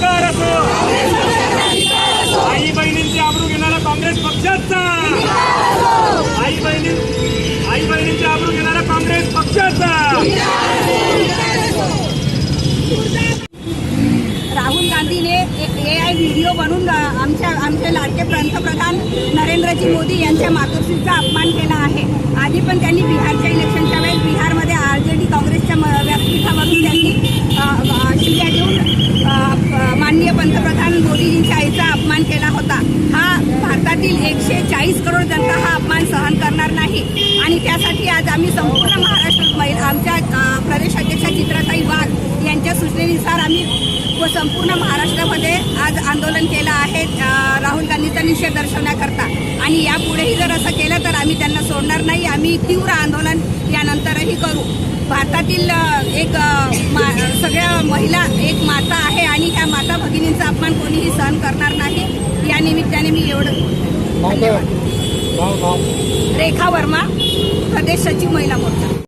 cara Rahul गांधीने A I video बनवून आमच्या आमचे लाडके पंतप्रधान नरेंद्रजी मोदी यांच्या मातोश्रीचा अपमान केला आहे. आधी पण त्यांनी बिहारच्या इलेक्शनच्या वेळेस बिहारमध्ये आर जे डी काँग्रेसच्या म- व्यासपीठावरून त्यांनी शिव्या देऊन माननीय पंतप्रधान मोदीजींच्या आईचा अपमान केला होता हा भारतातील एकशे चाळीस करोड जनता हा अपमान सहन करणार नाही आणि त्यासाठी आज आम्ही संपूर्ण महाराष्ट्र महिला आमच्या अ, प्रदेश अध्यक्षा चित्राताई वाघ यांच्या सूचनेनुसार आम्ही व संपूर्ण महाराष्ट्रामध्ये आज आंदोलन केलं आहे राहुल गांधीचा निषेध दर्शवण्याकरता. आणि यापुढेही जर असं केलं तर आम्ही त्यांना सोडणार नाही आम्ही तीव्र आंदोलन यानंतरही करू. भारतातील एक मा सगळ्या महिला एक माता आहे आणि ह्या माता भगिनींचा अपमान कोणीही सहन करणार नाही. या निमित्ताने मी एवढं धन्यवाद. रेखा वर्मा प्रदेश सचिव महिला मोर्चा.